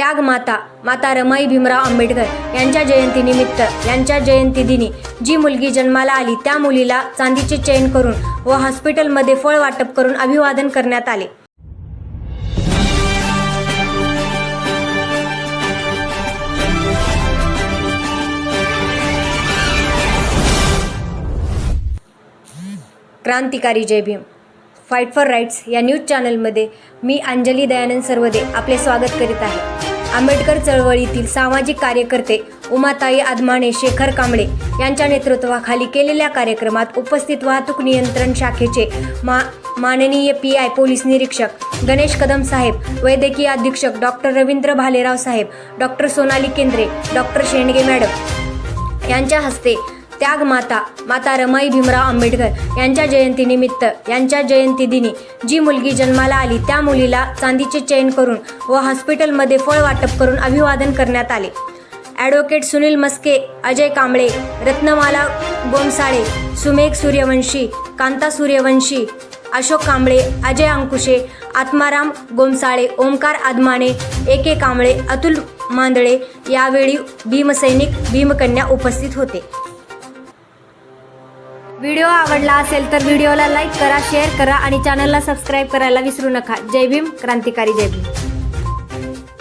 त्यागमाता माता रमाई भीमराव आंबेडकर यांच्या जयंतीनिमित्त यांच्या जयंती दिनी जी मुलगी जन्माला आली त्या मुलीला चांदीचे चैन करून व हॉस्पिटलमध्ये फळ वाटप करून अभिवादन करण्यात आले. क्रांतिकारी जय भीम. फाईट फॉर राईट्स या न्यूज चॅनलमध्ये मी अंजली दयानंद सर्वदे आपले स्वागत करीत आहे. आंबेडकर चळवळीतील सामाजिक कार्यकर्ते उमाताई आदमाणे शेखर कांबळे यांच्या नेतृत्वाखाली केलेल्या कार्यक्रमात उपस्थित वाहतूक नियंत्रण शाखेचे मा माननीय पी आय पोलीस निरीक्षक गणेश कदम साहेब वैद्यकीय अधीक्षक doctor Ravindra Bhalerao saheb doctor Sonali Kendre doctor Shendge madam यांच्या हस्ते त्यागमाता माता रमाई भीमराव आंबेडकर यांच्या जयंतीनिमित्त यांच्या जयंती दिनी जी मुलगी जन्माला आली त्या मुलीला चांदीचे चैन करून व हॉस्पिटलमध्ये फळ वाटप करून अभिवादन करण्यात आले. Advocate Sunil Maske Ajay Kamble Ratnamala Gomsale Sumegh Suryavanshi Kanta Suryavanshi Ashok Kamble Ajay Ankushe Atmaram Gomsale Omkar Adamane A K Kamble Atul Mandale यावेळी भीमसैनिक भीमकन्या उपस्थित होते. व्हिडिओ आवडला असेल तर व्हिडिओला लाईक करा शेअर करा आणि चॅनलला सबस्क्राईब करायला विसरू नका. जय भीम क्रांतिकारी जय भीम.